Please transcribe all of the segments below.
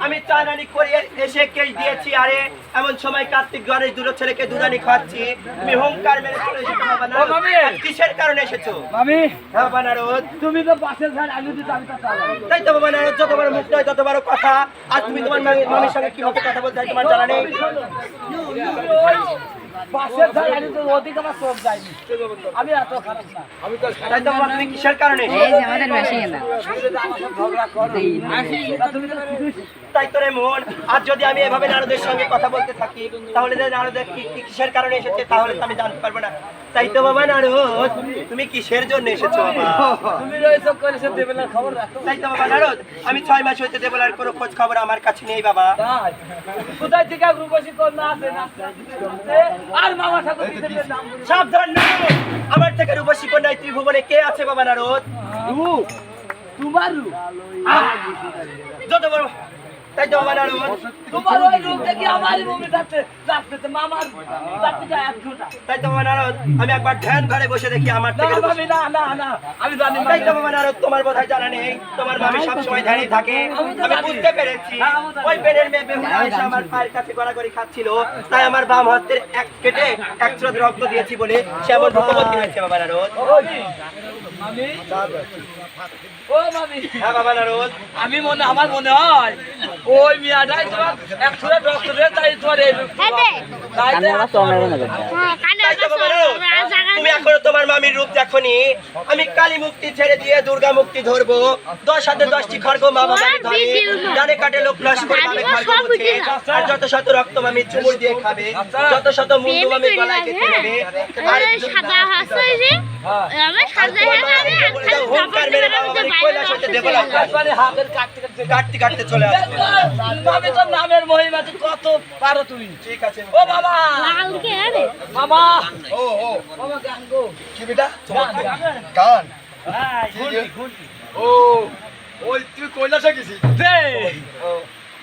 আমি চানানি করে এসে কেস দিয়েছি আরে এমন সময় কার্তিক ঘরে দুটো ছেলেকে দুধানি খাচ্ছি তুমি হোমকার মেরে চলে এসেছ বাবা নারদ। ও মামি! আর কিসের কারণে এসেছ? মামি। হ্যাঁ বাবা তুমি তো বাসের ধার আমি দিতে আমি তাই তো বাবা নারদ যত মুখ নয় তত কথা। আর তুমি তোমার মামি- মামির সঙ্গে কীভাবে কথা বলতে হয় তোমার জানা নেই? বাসের ধার আমি তো ওদিকে আমার চোখ যায়নি। আমি এত খারাপ না। তাই তো বাবা তুমি কিসের কারণে? এই যে আমাদের মেশিন না ঝগড়া করো তাই তো রে মন আর যদি আমি এভাবে নারদের সঙ্গে কথা বলতে থাকি তাহলে নারদের কিসের কারণে এসেছে তাহলে তো আমি জানতে পারব না। তাই তো বাবা নারদ তুমি কিসের জন্য এসেছ বাবা? তুমি রয়েছে দেবেলার খবর রাখো। তাই তো বাবা নারদ আমি ছয় মাস হইতে দেবলার কোনো খোঁজ খবর আমার কাছে নেই বাবা। কোথায় থেকে রূপসী কন্যা আছে না? আর মামা ঠাকুর। সাবধান নারদ আমার থেকে রূপসী কন্যায় ত্রিভুবনে কে আছে বাবা নারদ? তোমার যত বড় তাই তো তোমার ওই রূপ দেখি আমারই মনে যাচ্ছে যাচ্ছে মামার যাচ্ছে এক ঘণ্টা। তাই তো আমি একবার ধ্যান ঘরে বসে দেখি আমার না থেকে না না না আমি জানি তাই তো বাবা নারদ তোমার বোধহয় জানা নেই। তোমার মামি সবসময় ধ্যানে থাকে। আমি বুঝতে পেরেছি। ওই পেনের মেয়ে বেহুলা এসে আমার পায়ের কাছে গড়াগড়ি খাচ্ছিল। তাই আমার বাম হস্তের এক কেটে এক স্রোত রক্ত দিয়েছি বলে সে এমন রূপবতী হয়েছে বাবা নারদ ওই ও মামি। হ্যাঁ বাবা নারদ আমি মনে আমার মনে হয় ওই মিয়াটাই তোমার একশো ডক্টরে তাই তোমার এই বাবা নারদ তুমি এখনও তোমার মামির রূপ দেখনি? আমি কালী মুক্তি ছেড়ে দিয়ে দুর্গা মুক্তি ধরবো। দশ হাতে দশটি খড়গ মা বাবা কাটে লোক করে আর যত শত রক্ত মামি চুমুর দিয়ে খাবে যত শত মুন্ডু মামি গলায় কেটে নেবে আর সাদা হাসছে যে। আমার সাদা হাসে আমি খালি হুঙ্কার মেরে বাবা মামি কৈলাস হতে দেবো না। একবারে হাতের কাটতে কাটতে কাটতে কাটতে চলে আসবে। আমি তোর নামের মহিমা তুই কত পারো তুমি? ঠিক আছে ও বাবা! লাল আরে। মামা ও ও। বাবা গান গো। কি বেটা? গান। গান? কান হ্যাঁ ঘুরতি ঘুরতি। ও। ওই তুই কৈলাসে গেছিস?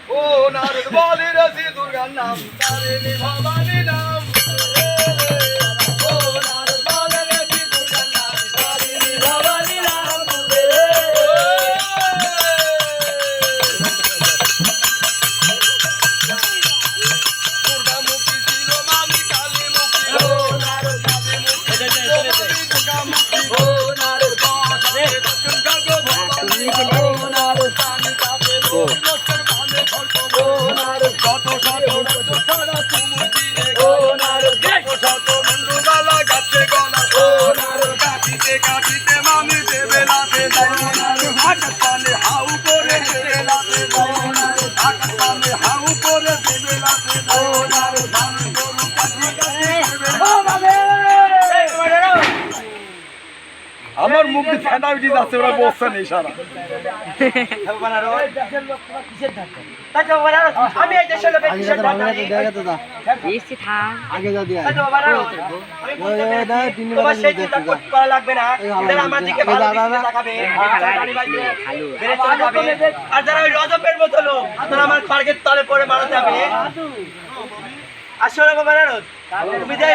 ও নারদ বলে রাশি দুর্গার নাম তারিণী ভবানী নাম। কাটিতে কাটিতে মামি দেবে লাতে আকাশ পানে হাউ করে দেবে লাতে আকাশ পানে হাউ করে দেবে লাতে আমার মুখ দিয়ে ফেনা উঠে যাচ্ছে ওরা বসছে নেই সারা আমি এই দেশের লোকের কিসের যাবে, আর যারা ওই রজবের মতো লোক তারা আমার খড়গের তলে পড়ে মারা যাবে। আসলে বাবা নারদ তুমি যে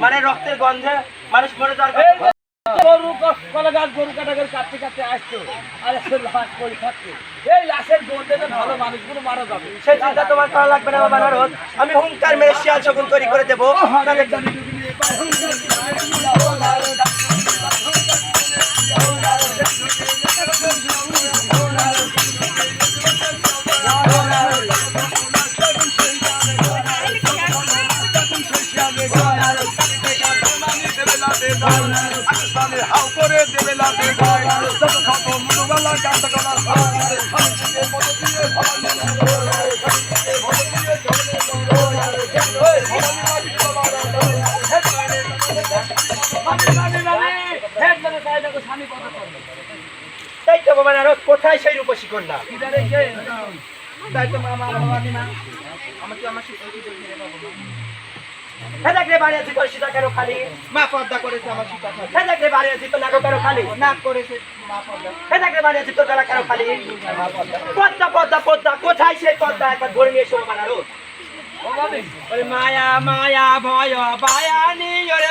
মানে রক্তের গন্ধে মানুষ মরে এই কথা- গরু কলা গাছ গরু কাটা করে কাটতে কাটতে আসতো। আর একটা লাশ পড়ে থাকতো। এই লাশের ভালো মানুষগুলো মারা যাবে। সেই চিন্তা তোমার করা লাগবে না বাবা নারদ। আমি হুঙ্কার মেরে শিয়াল শকুন তৈরি করে দেবো। তাদের হাউ করে দেবে লাতে গায় যত শত মনুবালা গাছ গলা মামি, হেড মানে তাই তো বাবা নারদ কোথায় সেই রূপসী কন্যা? তাই তো মামা মা আমাকে আমার শিক্ষা হ্যাঁ দেখ রে বাড়ি আছি তোর সীতা কেন খালি। মা পর্দা করেছে আমার সীতা খালি দেখ রে বাড়ি আছি তোর নাক কেন খালি। নাক করেছে মা পর্দা। হ্যাঁ দেখ বাড়ি আছি তোর গলা কেন খালি। পর্দা পর্দা পদ্মা কোথায় সেই পর্দা? একবার ধরে নিয়ে এসো বানারো ওরে মায়া মায়া ভয় বায়ানি ওরে